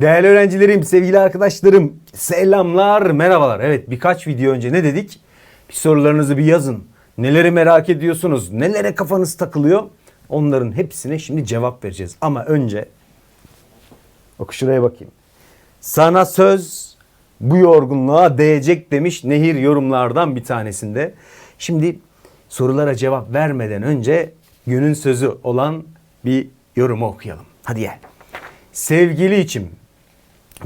Değerli öğrencilerim, sevgili arkadaşlarım, selamlar, merhabalar. Evet birkaç video önce ne dedik? Bir sorularınızı bir yazın. Neleri merak ediyorsunuz? Nelere kafanız takılıyor? Onların hepsine şimdi cevap vereceğiz. Ama önce oku şuraya bakayım. Sana söz bu yorgunluğa değecek demiş Nehir yorumlardan bir tanesinde. Şimdi sorulara cevap vermeden önce günün sözü olan bir yorumu okuyalım. Hadi gel. Sevgili içim,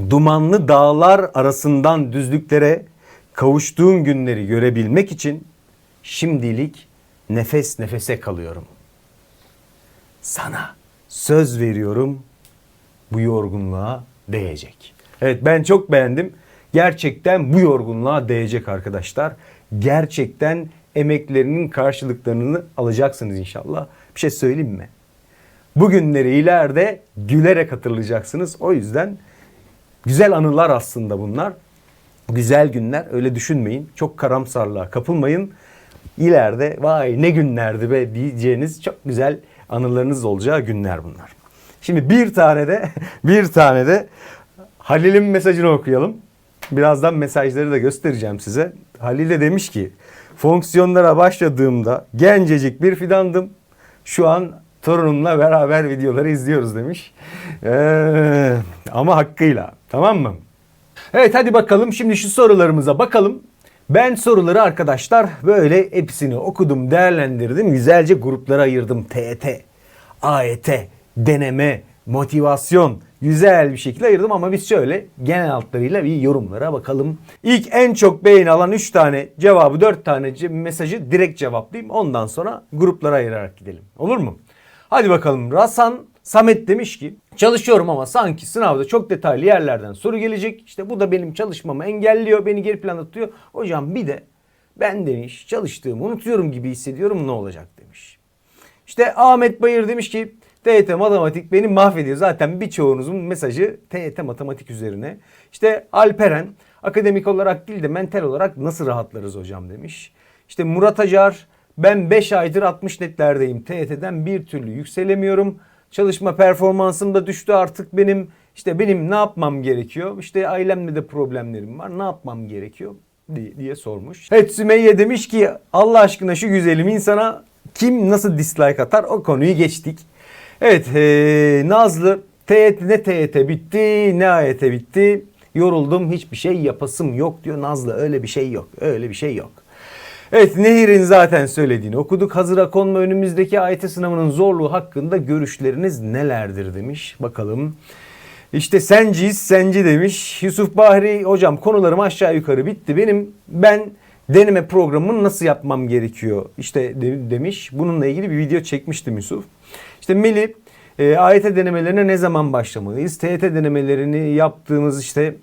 dumanlı dağlar arasından düzlüklere kavuştuğun günleri görebilmek için şimdilik nefes nefese kalıyorum. Sana söz veriyorum bu yorgunluğa değecek. Evet ben çok beğendim. Gerçekten bu yorgunluğa değecek arkadaşlar. Gerçekten emeklerinin karşılıklarını alacaksınız inşallah. Bir şey söyleyeyim mi? Bugünleri ileride gülerek hatırlayacaksınız. O yüzden güzel anılar aslında bunlar. Güzel günler öyle düşünmeyin. Çok karamsarlığa kapılmayın. İleride vay ne günlerdi be diyeceğiniz çok güzel anılarınız olacağı günler bunlar. Şimdi bir tane de bir tane de Halil'in mesajını okuyalım. Birazdan mesajları da göstereceğim size. Halil de demiş ki fonksiyonlara başladığımda gencecik bir fidandım. Şu an torunumla beraber videoları izliyoruz demiş. Ee, ama hakkıyla tamam mı? Evet hadi bakalım şimdi şu sorularımıza bakalım. Ben soruları arkadaşlar böyle hepsini okudum, değerlendirdim. Güzelce gruplara ayırdım. TET, AET, deneme, motivasyon. Güzel bir şekilde ayırdım ama biz şöyle genel hatlarıyla bir yorumlara bakalım. İlk en çok beğeni alan 3 tane cevabı 4 tane mesajı direkt cevaplayayım. Ondan sonra gruplara ayırarak gidelim. Olur mu? Hadi bakalım. Rasan Samet demiş ki çalışıyorum ama sanki sınavda çok detaylı yerlerden soru gelecek. İşte bu da benim çalışmamı engelliyor. Beni geri planda tutuyor. Hocam bir de ben demiş çalıştığımı unutuyorum gibi hissediyorum ne olacak demiş. İşte Ahmet Bayır demiş ki TYT matematik beni mahvediyor. Zaten birçoğunuzun mesajı TYT matematik üzerine. İşte Alperen akademik olarak değil de mental olarak nasıl rahatlarız hocam demiş. İşte Murat Acar ben 5 aydır 60 netlerdeyim. TYT'den bir türlü yükselemiyorum. Çalışma performansım da düştü artık benim. İşte benim ne yapmam gerekiyor? İşte ailemle de problemlerim var. Ne yapmam gerekiyor? diye, diye sormuş. Evet Sümeyye demiş ki Allah aşkına şu güzelim insana kim nasıl dislike atar o konuyu geçtik. Evet ee, Nazlı TYT ne TYT bitti ne AYT bitti. Yoruldum hiçbir şey yapasım yok diyor. Nazlı öyle bir şey yok. Öyle bir şey yok. Evet Nehir'in zaten söylediğini okuduk. Hazıra konma önümüzdeki AYT sınavının zorluğu hakkında görüşleriniz nelerdir demiş. Bakalım. İşte senciyiz senci demiş. Yusuf Bahri hocam konularım aşağı yukarı bitti. Benim ben deneme programını nasıl yapmam gerekiyor işte de- demiş. Bununla ilgili bir video çekmiştim Yusuf. İşte Melih e, AYT denemelerine ne zaman başlamalıyız? TYT denemelerini yaptığımız işte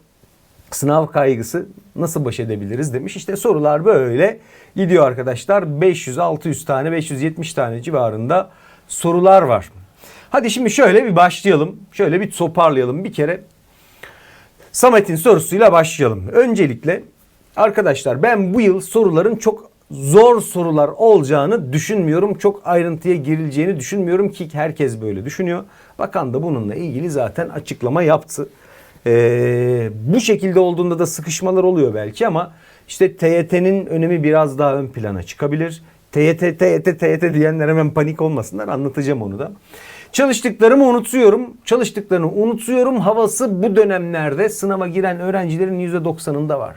sınav kaygısı nasıl baş edebiliriz demiş. İşte sorular böyle gidiyor arkadaşlar. 500-600 tane 570 tane civarında sorular var. Hadi şimdi şöyle bir başlayalım. Şöyle bir toparlayalım. Bir kere Samet'in sorusuyla başlayalım. Öncelikle arkadaşlar ben bu yıl soruların çok zor sorular olacağını düşünmüyorum. Çok ayrıntıya girileceğini düşünmüyorum ki herkes böyle düşünüyor. Bakan da bununla ilgili zaten açıklama yaptı. Ee, bu şekilde olduğunda da sıkışmalar oluyor belki ama işte TYT'nin önemi biraz daha ön plana çıkabilir. TYT, TYT, TYT diyenler hemen panik olmasınlar anlatacağım onu da. Çalıştıklarımı unutuyorum. Çalıştıklarını unutuyorum havası bu dönemlerde sınava giren öğrencilerin %90'ında var.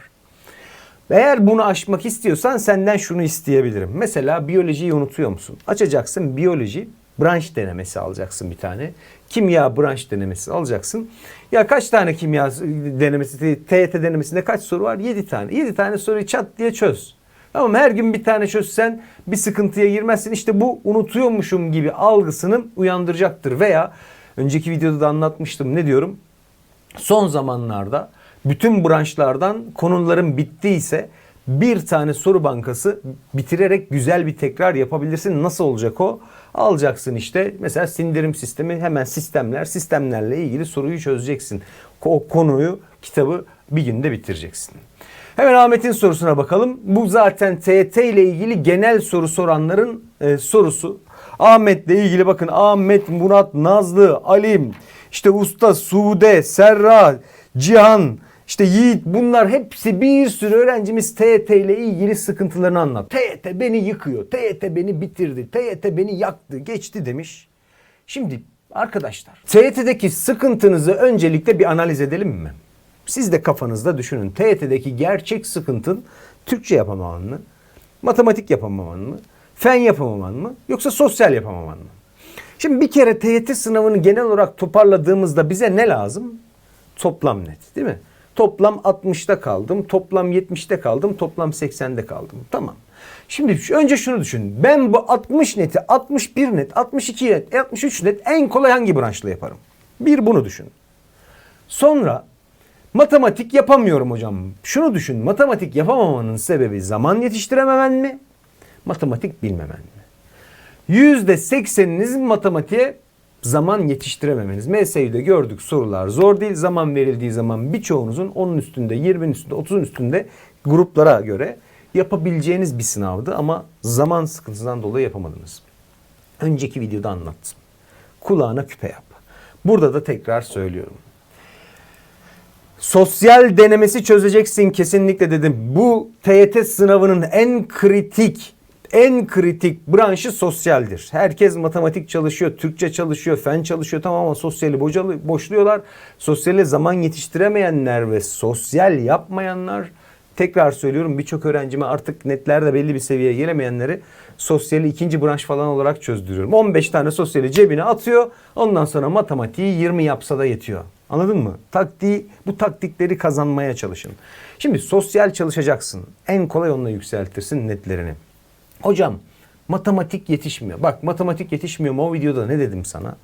Eğer bunu aşmak istiyorsan senden şunu isteyebilirim. Mesela biyolojiyi unutuyor musun? Açacaksın biyoloji branş denemesi alacaksın bir tane. Kimya branş denemesi alacaksın. Ya kaç tane kimya denemesi, TYT denemesinde kaç soru var? 7 tane. 7 tane soruyu çat diye çöz. Tamam her gün bir tane çözsen bir sıkıntıya girmezsin. İşte bu unutuyormuşum gibi algısını uyandıracaktır. Veya önceki videoda da anlatmıştım ne diyorum? son zamanlarda bütün branşlardan konuların bittiyse bir tane soru bankası bitirerek güzel bir tekrar yapabilirsin. Nasıl olacak o? Alacaksın işte mesela sindirim sistemi hemen sistemler sistemlerle ilgili soruyu çözeceksin. O konuyu kitabı bir günde bitireceksin. Hemen Ahmet'in sorusuna bakalım. Bu zaten TET ile ilgili genel soru soranların e, sorusu. Ahmet'le ilgili bakın Ahmet, Murat, Nazlı, Alim, işte Usta, Sude, Serra, Cihan, işte Yiğit bunlar hepsi bir sürü öğrencimiz TYT ile ilgili sıkıntılarını anlat. TYT beni yıkıyor, TYT beni bitirdi, TYT beni yaktı, geçti demiş. Şimdi arkadaşlar TYT'deki sıkıntınızı öncelikle bir analiz edelim mi? Siz de kafanızda düşünün. TYT'deki gerçek sıkıntın Türkçe yapamaman mı? Matematik yapamaman mı? Fen yapamaman mı? Yoksa sosyal yapamaman mı? Şimdi bir kere TYT sınavını genel olarak toparladığımızda bize ne lazım? Toplam net değil mi? Toplam 60'ta kaldım, toplam 70'te kaldım, toplam 80'de kaldım. Tamam. Şimdi önce şunu düşün. Ben bu 60 neti, 61 net, 62 net, 63 net en kolay hangi branşla yaparım? Bir bunu düşün. Sonra matematik yapamıyorum hocam. Şunu düşün. Matematik yapamamanın sebebi zaman yetiştirememen mi? Matematik bilmemen mi? %80'inizin matematiğe zaman yetiştirememeniz. MSÜ'de gördük sorular zor değil. Zaman verildiği zaman birçoğunuzun 10'un üstünde, 20'nin üstünde, 30'un üstünde gruplara göre yapabileceğiniz bir sınavdı ama zaman sıkıntısından dolayı yapamadınız. Önceki videoda anlattım. Kulağına küpe yap. Burada da tekrar söylüyorum. Sosyal denemesi çözeceksin kesinlikle dedim. Bu TYT sınavının en kritik en kritik branşı sosyaldir. Herkes matematik çalışıyor, Türkçe çalışıyor, fen çalışıyor tamam ama sosyali bocalı, boşluyorlar. Sosyale zaman yetiştiremeyenler ve sosyal yapmayanlar tekrar söylüyorum birçok öğrencime artık netlerde belli bir seviyeye gelemeyenleri sosyali ikinci branş falan olarak çözdürüyorum. 15 tane sosyali cebine atıyor. Ondan sonra matematiği 20 yapsa da yetiyor. Anladın mı? Taktiği, bu taktikleri kazanmaya çalışın. Şimdi sosyal çalışacaksın. En kolay onunla yükseltirsin netlerini. Hocam matematik yetişmiyor. Bak matematik yetişmiyor mu o videoda ne dedim sana?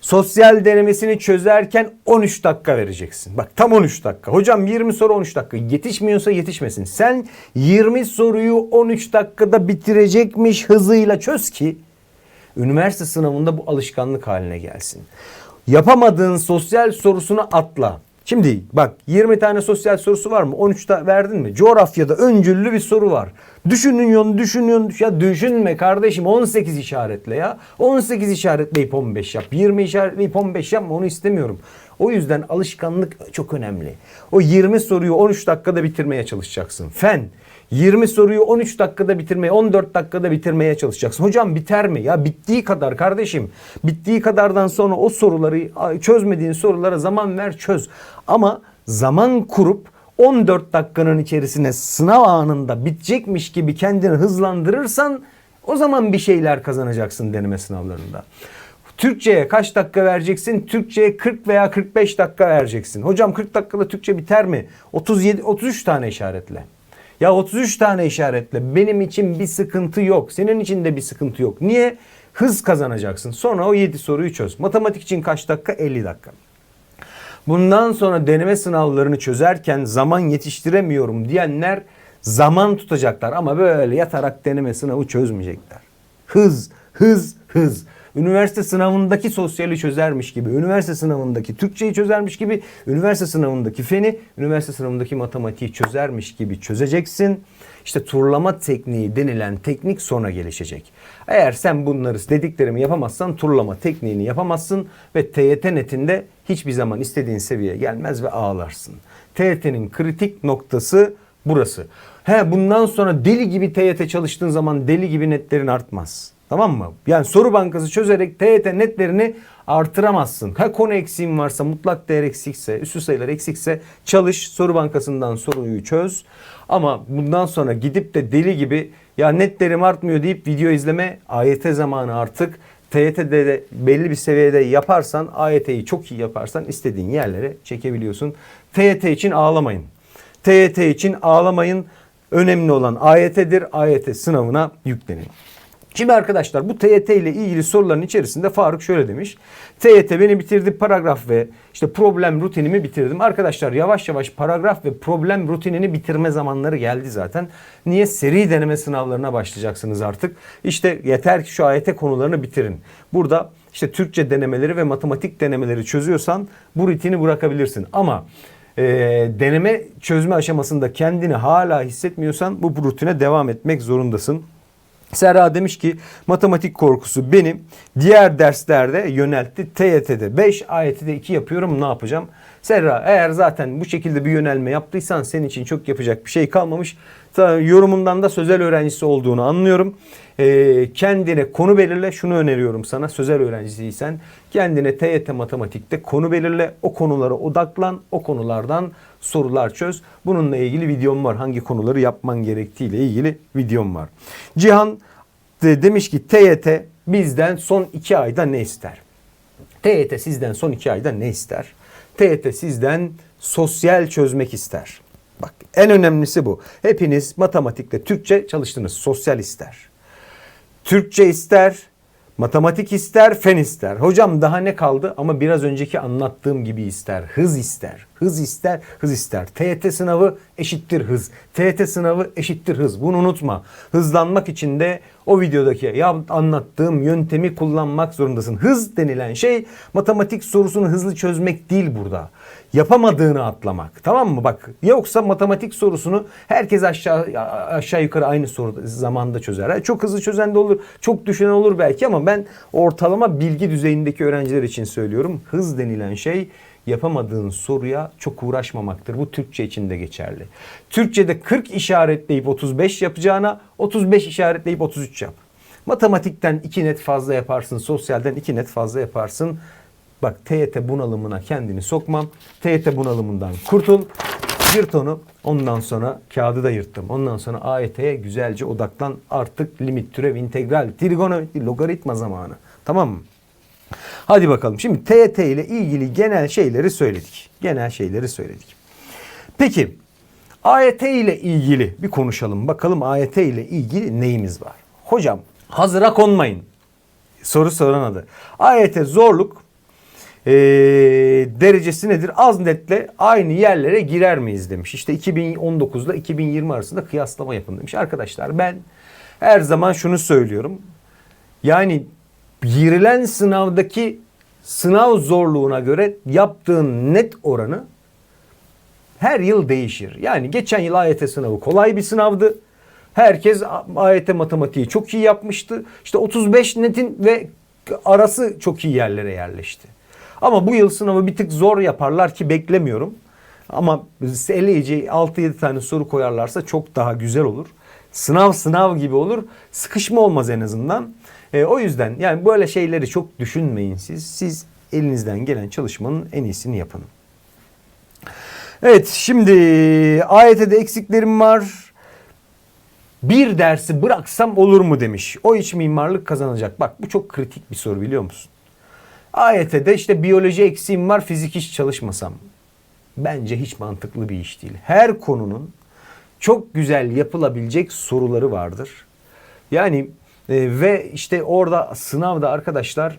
Sosyal denemesini çözerken 13 dakika vereceksin. Bak tam 13 dakika. Hocam 20 soru 13 dakika. Yetişmiyorsa yetişmesin. Sen 20 soruyu 13 dakikada bitirecekmiş hızıyla çöz ki üniversite sınavında bu alışkanlık haline gelsin. Yapamadığın sosyal sorusunu atla. Şimdi bak 20 tane sosyal sorusu var mı? 13 ta verdin mi? Coğrafyada öncüllü bir soru var. Düşünüyorsun, düşünüyorsun. Ya düşünme kardeşim 18 işaretle ya. 18 işaretleyip 15 yap. 20 işaretleyip 15 yapma onu istemiyorum. O yüzden alışkanlık çok önemli. O 20 soruyu 13 dakikada bitirmeye çalışacaksın. Fen 20 soruyu 13 dakikada bitirmeye, 14 dakikada bitirmeye çalışacaksın. Hocam biter mi? Ya bittiği kadar kardeşim. Bittiği kadardan sonra o soruları, çözmediğin sorulara zaman ver çöz. Ama zaman kurup 14 dakikanın içerisine sınav anında bitecekmiş gibi kendini hızlandırırsan o zaman bir şeyler kazanacaksın deneme sınavlarında. Türkçe'ye kaç dakika vereceksin? Türkçe'ye 40 veya 45 dakika vereceksin. Hocam 40 dakikada Türkçe biter mi? 37 33 tane işaretle. Ya 33 tane işaretle benim için bir sıkıntı yok. Senin için de bir sıkıntı yok. Niye? Hız kazanacaksın. Sonra o 7 soruyu çöz. Matematik için kaç dakika? 50 dakika. Bundan sonra deneme sınavlarını çözerken zaman yetiştiremiyorum diyenler zaman tutacaklar ama böyle yatarak deneme sınavı çözmeyecekler. Hız, hız, hız. Üniversite sınavındaki sosyali çözermiş gibi, üniversite sınavındaki Türkçeyi çözermiş gibi, üniversite sınavındaki feni, üniversite sınavındaki matematiği çözermiş gibi çözeceksin. İşte turlama tekniği denilen teknik sonra gelişecek. Eğer sen bunları dediklerimi yapamazsan turlama tekniğini yapamazsın ve TYT netinde hiçbir zaman istediğin seviyeye gelmez ve ağlarsın. TYT'nin kritik noktası burası. He bundan sonra deli gibi TYT çalıştığın zaman deli gibi netlerin artmaz. Tamam mı? Yani soru bankası çözerek TYT netlerini artıramazsın. Ha konu eksiğin varsa, mutlak değer eksikse, üstü sayılar eksikse çalış, soru bankasından soruyu çöz. Ama bundan sonra gidip de deli gibi ya netlerim artmıyor deyip video izleme AYT zamanı artık. TYT'de de belli bir seviyede yaparsan, AYT'yi çok iyi yaparsan istediğin yerlere çekebiliyorsun. TYT için ağlamayın. TYT için ağlamayın. Önemli olan AYT'dir. AYT sınavına yüklenin. Şimdi arkadaşlar bu TYT ile ilgili soruların içerisinde Faruk şöyle demiş. TYT beni bitirdi paragraf ve işte problem rutinimi bitirdim. Arkadaşlar yavaş yavaş paragraf ve problem rutinini bitirme zamanları geldi zaten. Niye? Seri deneme sınavlarına başlayacaksınız artık. İşte yeter ki şu AYT konularını bitirin. Burada işte Türkçe denemeleri ve matematik denemeleri çözüyorsan bu rutini bırakabilirsin. Ama e, deneme çözme aşamasında kendini hala hissetmiyorsan bu rutine devam etmek zorundasın. Serra demiş ki matematik korkusu beni diğer derslerde yöneltti. TYT'de 5, AYT'de 2 yapıyorum ne yapacağım? Serra eğer zaten bu şekilde bir yönelme yaptıysan senin için çok yapacak bir şey kalmamış. Yorumundan da sözel öğrencisi olduğunu anlıyorum. Ee, kendine konu belirle. Şunu öneriyorum sana sözel öğrencisiysen kendine TYT matematikte konu belirle. O konulara odaklan. O konulardan sorular çöz. Bununla ilgili videom var. Hangi konuları yapman gerektiğiyle ilgili videom var. Cihan de, demiş ki TYT bizden son iki ayda ne ister? TYT sizden son iki ayda ne ister? TYT sizden sosyal çözmek ister. Bak en önemlisi bu. Hepiniz matematikte Türkçe çalıştınız. Sosyal ister. Türkçe ister, matematik ister, fen ister. Hocam daha ne kaldı? Ama biraz önceki anlattığım gibi ister. Hız ister. Hız ister, hız ister. TYT sınavı eşittir hız. TYT sınavı eşittir hız. Bunu unutma. Hızlanmak için de o videodaki ya anlattığım yöntemi kullanmak zorundasın. Hız denilen şey matematik sorusunu hızlı çözmek değil burada. Yapamadığını atlamak. Tamam mı? Bak yoksa matematik sorusunu herkes aşağı aşağı yukarı aynı soru zamanda çözer. Çok hızlı çözen de olur, çok düşünen olur belki ama ben ortalama bilgi düzeyindeki öğrenciler için söylüyorum. Hız denilen şey yapamadığın soruya çok uğraşmamaktır. Bu Türkçe için de geçerli. Türkçe'de 40 işaretleyip 35 yapacağına 35 işaretleyip 33 yap. Matematikten 2 net fazla yaparsın, sosyalden 2 net fazla yaparsın. Bak TYT bunalımına kendini sokmam. TYT bunalımından kurtul. Yırt onu. Ondan sonra kağıdı da yırttım. Ondan sonra AYT'ye güzelce odaklan. Artık limit, türev, integral, trigonometri, logaritma zamanı. Tamam mı? Hadi bakalım. Şimdi TYT ile ilgili genel şeyleri söyledik. Genel şeyleri söyledik. Peki AYT ile ilgili bir konuşalım. Bakalım AYT ile ilgili neyimiz var? Hocam hazıra konmayın. Soru soran adı. AYT zorluk eee, derecesi nedir? Az netle aynı yerlere girer miyiz demiş. İşte 2019 ile 2020 arasında kıyaslama yapın demiş. Arkadaşlar ben her zaman şunu söylüyorum. Yani girilen sınavdaki sınav zorluğuna göre yaptığın net oranı her yıl değişir. Yani geçen yıl AYT sınavı kolay bir sınavdı. Herkes AYT matematiği çok iyi yapmıştı. İşte 35 netin ve arası çok iyi yerlere yerleşti. Ama bu yıl sınavı bir tık zor yaparlar ki beklemiyorum. Ama eleyici 6-7 tane soru koyarlarsa çok daha güzel olur. Sınav sınav gibi olur. Sıkışma olmaz en azından. E, o yüzden yani böyle şeyleri çok düşünmeyin siz. Siz elinizden gelen çalışmanın en iyisini yapın. Evet şimdi AYT'de eksiklerim var. Bir dersi bıraksam olur mu demiş. O iç mimarlık kazanacak. Bak bu çok kritik bir soru biliyor musun? AYT'de işte biyoloji eksiğim var fizik hiç çalışmasam. Bence hiç mantıklı bir iş değil. Her konunun çok güzel yapılabilecek soruları vardır. Yani e, ve işte orada sınavda arkadaşlar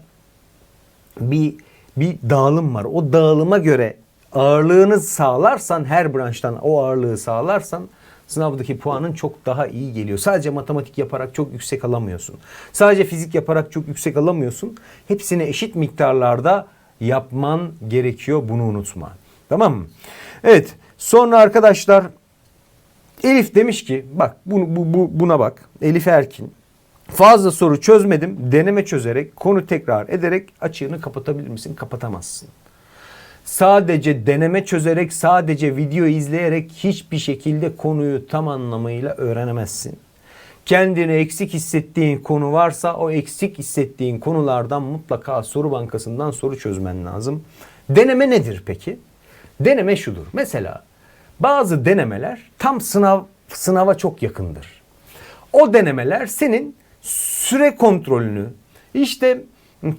bir bir dağılım var. O dağılıma göre ağırlığını sağlarsan her branştan o ağırlığı sağlarsan sınavdaki puanın çok daha iyi geliyor. Sadece matematik yaparak çok yüksek alamıyorsun. Sadece fizik yaparak çok yüksek alamıyorsun. Hepsini eşit miktarlarda yapman gerekiyor. Bunu unutma. Tamam mı? Evet. Sonra arkadaşlar Elif demiş ki bak bu, bu, bu, buna bak. Elif Erkin. Fazla soru çözmedim. Deneme çözerek, konu tekrar ederek açığını kapatabilir misin? Kapatamazsın. Sadece deneme çözerek, sadece video izleyerek hiçbir şekilde konuyu tam anlamıyla öğrenemezsin. Kendini eksik hissettiğin konu varsa o eksik hissettiğin konulardan mutlaka soru bankasından soru çözmen lazım. Deneme nedir peki? Deneme şudur. Mesela bazı denemeler tam sınav sınava çok yakındır. O denemeler senin süre kontrolünü, işte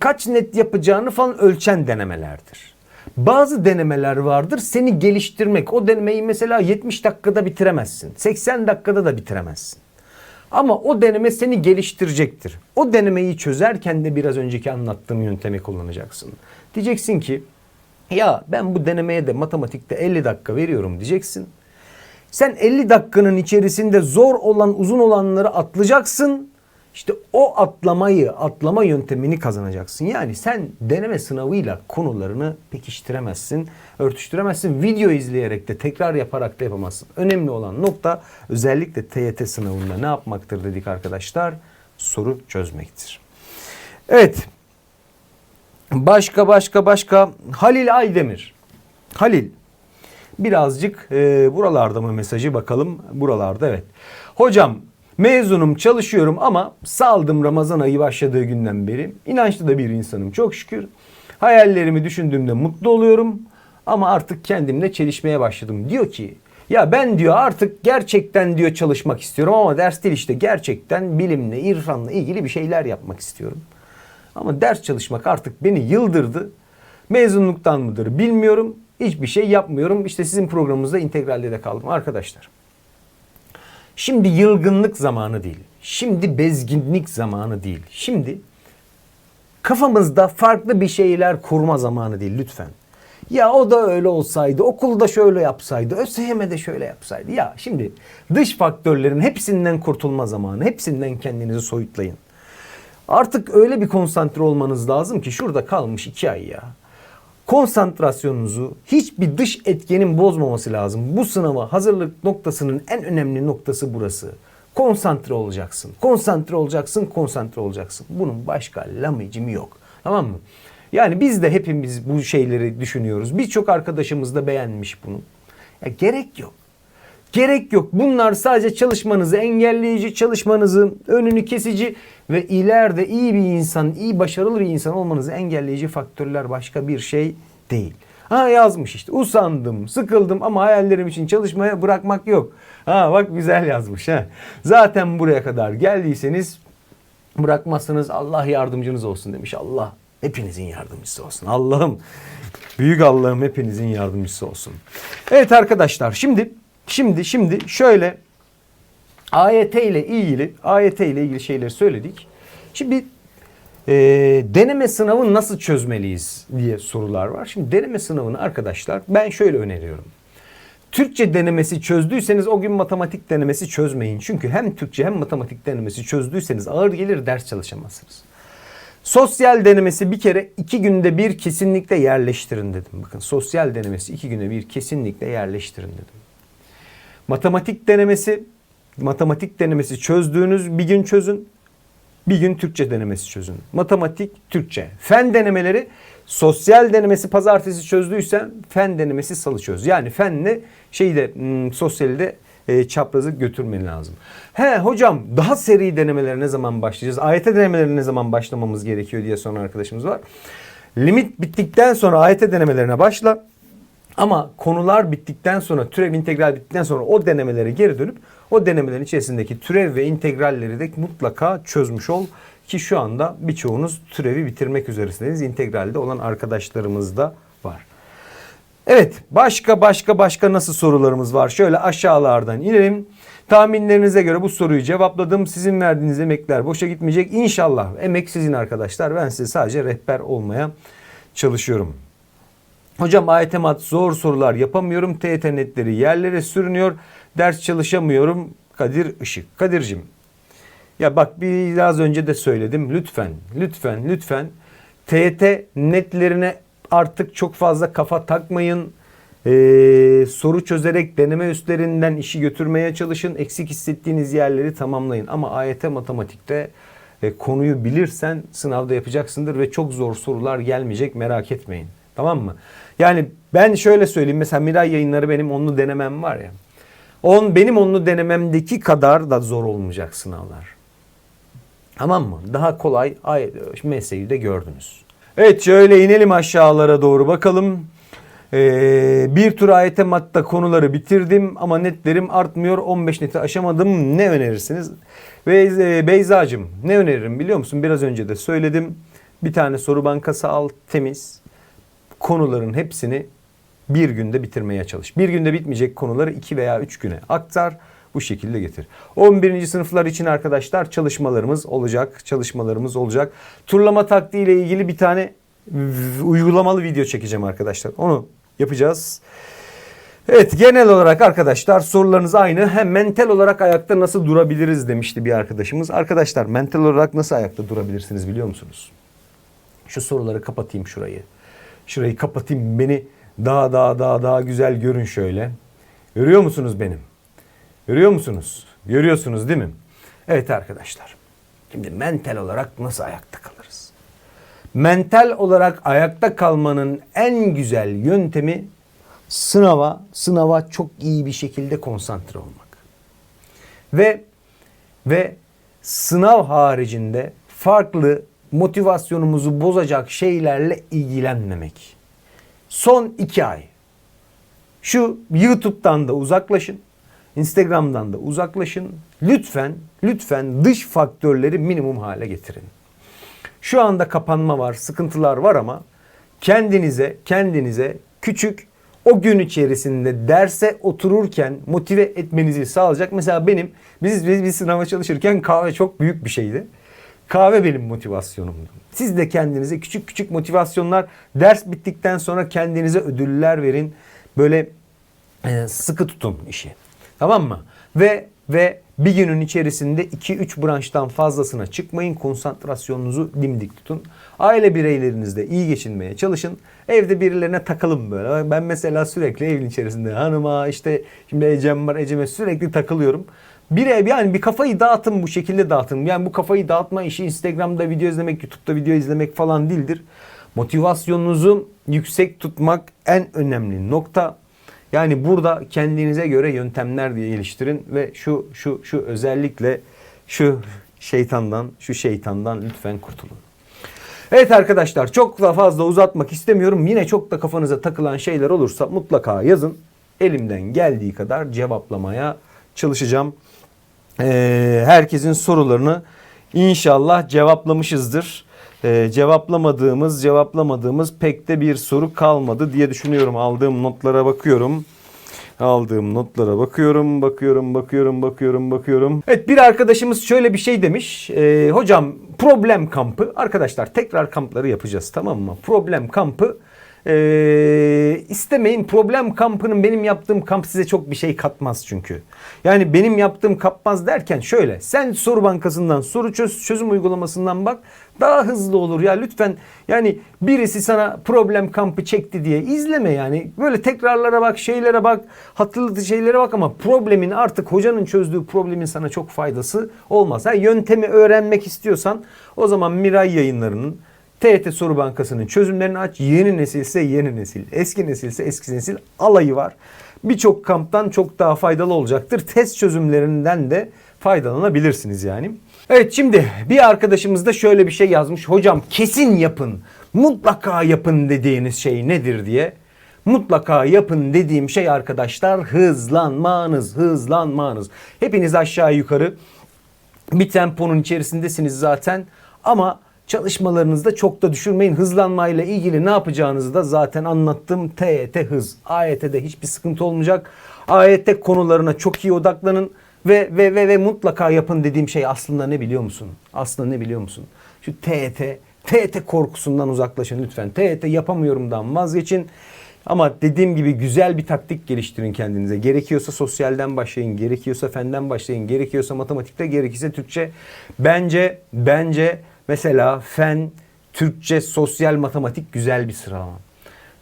kaç net yapacağını falan ölçen denemelerdir. Bazı denemeler vardır seni geliştirmek. O denemeyi mesela 70 dakikada bitiremezsin. 80 dakikada da bitiremezsin. Ama o deneme seni geliştirecektir. O denemeyi çözerken de biraz önceki anlattığım yöntemi kullanacaksın. Diyeceksin ki ya ben bu denemeye de matematikte 50 dakika veriyorum diyeceksin. Sen 50 dakikanın içerisinde zor olan uzun olanları atlayacaksın. İşte o atlamayı, atlama yöntemini kazanacaksın. Yani sen deneme sınavıyla konularını pekiştiremezsin, örtüştüremezsin. Video izleyerek de tekrar yaparak da yapamazsın. Önemli olan nokta özellikle TYT sınavında ne yapmaktır dedik arkadaşlar? soru çözmektir. Evet. Başka başka başka Halil Aydemir. Halil birazcık e, buralarda mı mesajı bakalım. Buralarda evet. Hocam mezunum çalışıyorum ama saldım Ramazan ayı başladığı günden beri. İnançlı da bir insanım çok şükür. Hayallerimi düşündüğümde mutlu oluyorum. Ama artık kendimle çelişmeye başladım. Diyor ki ya ben diyor artık gerçekten diyor çalışmak istiyorum ama ders değil işte gerçekten bilimle, irfanla ilgili bir şeyler yapmak istiyorum. Ama ders çalışmak artık beni yıldırdı. Mezunluktan mıdır bilmiyorum. Hiçbir şey yapmıyorum. İşte sizin programınızda integralde de kaldım arkadaşlar. Şimdi yılgınlık zamanı değil. Şimdi bezginlik zamanı değil. Şimdi kafamızda farklı bir şeyler kurma zamanı değil lütfen. Ya o da öyle olsaydı, okulda şöyle yapsaydı, ÖSYM'de şöyle yapsaydı. Ya şimdi dış faktörlerin hepsinden kurtulma zamanı. Hepsinden kendinizi soyutlayın. Artık öyle bir konsantre olmanız lazım ki şurada kalmış iki ay ya. Konsantrasyonunuzu hiçbir dış etkenin bozmaması lazım. Bu sınava hazırlık noktasının en önemli noktası burası. Konsantre olacaksın. Konsantre olacaksın, konsantre olacaksın. Bunun başka lamıcımı yok. Tamam mı? Yani biz de hepimiz bu şeyleri düşünüyoruz. Birçok arkadaşımız da beğenmiş bunu. Ya gerek yok. Gerek yok. Bunlar sadece çalışmanızı engelleyici, çalışmanızın önünü kesici ve ileride iyi bir insan, iyi başarılı bir insan olmanızı engelleyici faktörler başka bir şey değil. Ha yazmış işte usandım, sıkıldım ama hayallerim için çalışmaya bırakmak yok. Ha bak güzel yazmış ha. Zaten buraya kadar geldiyseniz bırakmazsanız Allah yardımcınız olsun demiş. Allah hepinizin yardımcısı olsun. Allah'ım büyük Allah'ım hepinizin yardımcısı olsun. Evet arkadaşlar şimdi Şimdi şimdi şöyle AYT ile ilgili AYT ile ilgili şeyleri söyledik. Şimdi e, deneme sınavını nasıl çözmeliyiz diye sorular var. Şimdi deneme sınavını arkadaşlar ben şöyle öneriyorum. Türkçe denemesi çözdüyseniz o gün matematik denemesi çözmeyin. Çünkü hem Türkçe hem matematik denemesi çözdüyseniz ağır gelir ders çalışamazsınız. Sosyal denemesi bir kere iki günde bir kesinlikle yerleştirin dedim. Bakın sosyal denemesi iki günde bir kesinlikle yerleştirin dedim. Matematik denemesi, matematik denemesi çözdüğünüz bir gün çözün. Bir gün Türkçe denemesi çözün. Matematik, Türkçe. Fen denemeleri sosyal denemesi pazartesi çözdüysen fen denemesi salı çöz. Yani fenle şeyde hmm, sosyalde e, çaprazı götürmen lazım. He hocam daha seri denemelere ne zaman başlayacağız? AYT denemelerine ne zaman başlamamız gerekiyor diye soran arkadaşımız var. Limit bittikten sonra AYT denemelerine başla. Ama konular bittikten sonra, türev integral bittikten sonra o denemelere geri dönüp o denemelerin içerisindeki türev ve integralleri de mutlaka çözmüş ol. Ki şu anda birçoğunuz türevi bitirmek üzeresiniz. İntegralde olan arkadaşlarımız da var. Evet başka başka başka nasıl sorularımız var? Şöyle aşağılardan inelim. Tahminlerinize göre bu soruyu cevapladım. Sizin verdiğiniz emekler boşa gitmeyecek. İnşallah emek sizin arkadaşlar. Ben size sadece rehber olmaya çalışıyorum. Hocam AYT mat zor sorular yapamıyorum. TYT netleri yerlere sürünüyor. Ders çalışamıyorum. Kadir Işık. Kadir'cim ya bak biraz önce de söyledim. Lütfen, lütfen, lütfen TYT netlerine artık çok fazla kafa takmayın. Ee, soru çözerek deneme üstlerinden işi götürmeye çalışın. Eksik hissettiğiniz yerleri tamamlayın. Ama AYT matematikte e, konuyu bilirsen sınavda yapacaksındır ve çok zor sorular gelmeyecek merak etmeyin. Tamam mı? Yani ben şöyle söyleyeyim mesela Miray yayınları benim onlu denemem var ya. On, benim onlu denememdeki kadar da zor olmayacak sınavlar. Tamam mı? Daha kolay mesleği de gördünüz. Evet şöyle inelim aşağılara doğru bakalım. Ee, bir tur AYT matta konuları bitirdim ama netlerim artmıyor. 15 neti aşamadım. Ne önerirsiniz? Ve Beyza'cığım ne öneririm biliyor musun? Biraz önce de söyledim. Bir tane soru bankası al temiz konuların hepsini bir günde bitirmeye çalış. Bir günde bitmeyecek konuları iki veya üç güne aktar. Bu şekilde getir. 11. sınıflar için arkadaşlar çalışmalarımız olacak. Çalışmalarımız olacak. Turlama taktiği ile ilgili bir tane uygulamalı video çekeceğim arkadaşlar. Onu yapacağız. Evet genel olarak arkadaşlar sorularınız aynı. Hem mental olarak ayakta nasıl durabiliriz demişti bir arkadaşımız. Arkadaşlar mental olarak nasıl ayakta durabilirsiniz biliyor musunuz? Şu soruları kapatayım şurayı. Şurayı kapatayım beni daha daha daha daha güzel görün şöyle. Görüyor musunuz benim? Görüyor musunuz? Görüyorsunuz değil mi? Evet arkadaşlar. Şimdi mental olarak nasıl ayakta kalırız? Mental olarak ayakta kalmanın en güzel yöntemi sınava, sınava çok iyi bir şekilde konsantre olmak. Ve ve sınav haricinde farklı motivasyonumuzu bozacak şeylerle ilgilenmemek. Son iki ay şu YouTube'dan da uzaklaşın. Instagram'dan da uzaklaşın. Lütfen, lütfen dış faktörleri minimum hale getirin. Şu anda kapanma var, sıkıntılar var ama kendinize, kendinize küçük o gün içerisinde derse otururken motive etmenizi sağlayacak. Mesela benim biz biz bir sınava çalışırken kahve çok büyük bir şeydi. Kahve benim motivasyonumdu. Siz de kendinize küçük küçük motivasyonlar ders bittikten sonra kendinize ödüller verin. Böyle e, sıkı tutun işi. Tamam mı? Ve ve bir günün içerisinde 2-3 branştan fazlasına çıkmayın. Konsantrasyonunuzu dimdik tutun. Aile bireylerinizle iyi geçinmeye çalışın. Evde birilerine takalım böyle. Ben mesela sürekli evin içerisinde hanıma işte şimdi Ecem var Ecem'e sürekli takılıyorum. Bir yani bir kafayı dağıtın bu şekilde dağıtın. Yani bu kafayı dağıtma işi Instagram'da video izlemek, YouTube'da video izlemek falan değildir. Motivasyonunuzu yüksek tutmak en önemli nokta. Yani burada kendinize göre yöntemler diye geliştirin ve şu şu şu özellikle şu şeytandan, şu şeytandan lütfen kurtulun. Evet arkadaşlar çok da fazla uzatmak istemiyorum. Yine çok da kafanıza takılan şeyler olursa mutlaka yazın. Elimden geldiği kadar cevaplamaya çalışacağım. Ee, herkesin sorularını inşallah cevaplamışızdır. Ee, cevaplamadığımız, cevaplamadığımız pek de bir soru kalmadı diye düşünüyorum. Aldığım notlara bakıyorum. Aldığım notlara bakıyorum, bakıyorum, bakıyorum, bakıyorum, bakıyorum. Evet bir arkadaşımız şöyle bir şey demiş. Ee, hocam problem kampı. Arkadaşlar tekrar kampları yapacağız tamam mı? Problem kampı. Ee, istemeyin problem kampının benim yaptığım kamp size çok bir şey katmaz çünkü. Yani benim yaptığım katmaz derken şöyle. Sen soru bankasından soru çöz, çözüm uygulamasından bak daha hızlı olur ya lütfen. Yani birisi sana problem kampı çekti diye izleme yani. Böyle tekrarlara bak, şeylere bak, hatırlatıcı şeylere bak ama problemin artık hocanın çözdüğü problemin sana çok faydası olmaz. Ha, yöntemi öğrenmek istiyorsan o zaman Miray yayınlarının TET Soru Bankası'nın çözümlerini aç. Yeni nesilse yeni nesil, eski nesilse eski nesil alayı var. Birçok kamptan çok daha faydalı olacaktır. Test çözümlerinden de faydalanabilirsiniz yani. Evet şimdi bir arkadaşımız da şöyle bir şey yazmış. Hocam kesin yapın, mutlaka yapın dediğiniz şey nedir diye. Mutlaka yapın dediğim şey arkadaşlar hızlanmanız, hızlanmanız. Hepiniz aşağı yukarı bir temponun içerisindesiniz zaten ama çalışmalarınızda çok da düşürmeyin. Hızlanmayla ilgili ne yapacağınızı da zaten anlattım. TYT hız. AYT'de hiçbir sıkıntı olmayacak. AYT konularına çok iyi odaklanın ve ve ve ve mutlaka yapın dediğim şey aslında ne biliyor musun? Aslında ne biliyor musun? Şu TYT TYT korkusundan uzaklaşın lütfen. TYT yapamıyorumdan vazgeçin. Ama dediğim gibi güzel bir taktik geliştirin kendinize. Gerekiyorsa sosyalden başlayın, gerekiyorsa fenden başlayın, gerekiyorsa matematikte, gerekirse Türkçe. Bence bence mesela fen, Türkçe, sosyal, matematik güzel bir sıralama.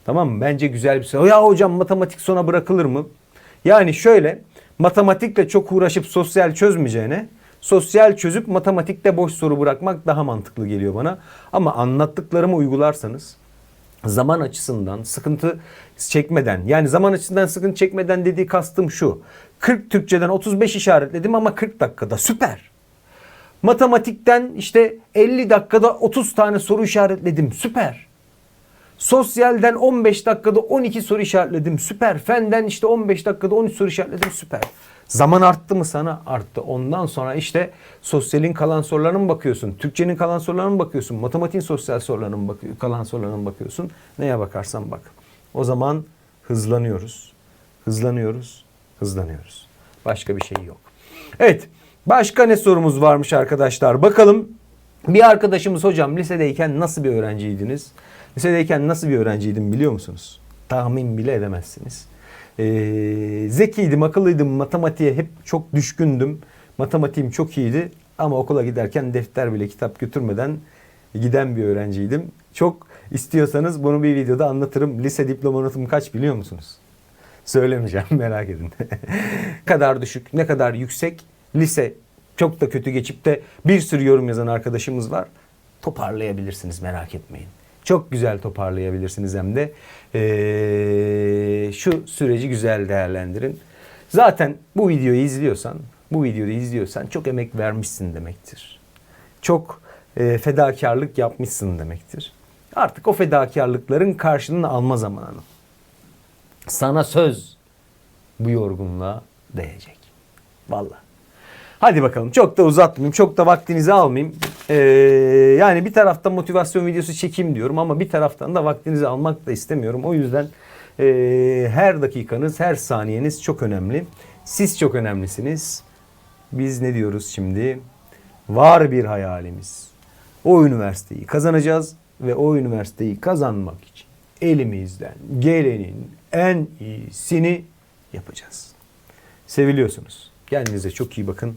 Tamam mı? Bence güzel bir sıralama. Ya hocam matematik sona bırakılır mı? Yani şöyle matematikle çok uğraşıp sosyal çözmeyeceğine sosyal çözüp matematikte boş soru bırakmak daha mantıklı geliyor bana. Ama anlattıklarımı uygularsanız zaman açısından sıkıntı çekmeden yani zaman açısından sıkıntı çekmeden dediği kastım şu. 40 Türkçeden 35 işaretledim ama 40 dakikada süper. Matematikten işte 50 dakikada 30 tane soru işaretledim süper. Sosyalden 15 dakikada 12 soru işaretledim süper. Fenden işte 15 dakikada 13 soru işaretledim süper. Zaman arttı mı sana? Arttı. Ondan sonra işte sosyalin kalan sorularına mı bakıyorsun? Türkçenin kalan sorularına mı bakıyorsun? Matematiğin sosyal sorularına mı bakıyorsun? Kalan sorularına mı bakıyorsun? Neye bakarsan bak. O zaman hızlanıyoruz. Hızlanıyoruz. Hızlanıyoruz. Başka bir şey yok. Evet. Başka ne sorumuz varmış arkadaşlar? Bakalım. Bir arkadaşımız hocam lisedeyken nasıl bir öğrenciydiniz? Lisedeyken nasıl bir öğrenciydim biliyor musunuz? Tahmin bile edemezsiniz. Ee, zekiydim, akıllıydım, matematiğe hep çok düşkündüm. Matematiğim çok iyiydi ama okula giderken defter bile kitap götürmeden giden bir öğrenciydim. Çok istiyorsanız bunu bir videoda anlatırım. Lise diploma notum kaç biliyor musunuz? Söylemeyeceğim merak edin. ne kadar düşük, ne kadar yüksek lise çok da kötü geçip de bir sürü yorum yazan arkadaşımız var. Toparlayabilirsiniz merak etmeyin. Çok güzel toparlayabilirsiniz hem de. Ee, şu süreci güzel değerlendirin. Zaten bu videoyu izliyorsan, bu videoyu izliyorsan çok emek vermişsin demektir. Çok e, fedakarlık yapmışsın demektir. Artık o fedakarlıkların karşılığını alma zamanı. Sana söz bu yorgunluğa değecek. Vallahi. Hadi bakalım çok da uzatmayayım, çok da vaktinizi almayayım. Ee, yani bir taraftan motivasyon videosu çekeyim diyorum ama bir taraftan da vaktinizi almak da istemiyorum. O yüzden ee, her dakikanız, her saniyeniz çok önemli. Siz çok önemlisiniz. Biz ne diyoruz şimdi? Var bir hayalimiz. O üniversiteyi kazanacağız ve o üniversiteyi kazanmak için elimizden gelenin en iyisini yapacağız. Seviliyorsunuz. Kendinize çok iyi bakın.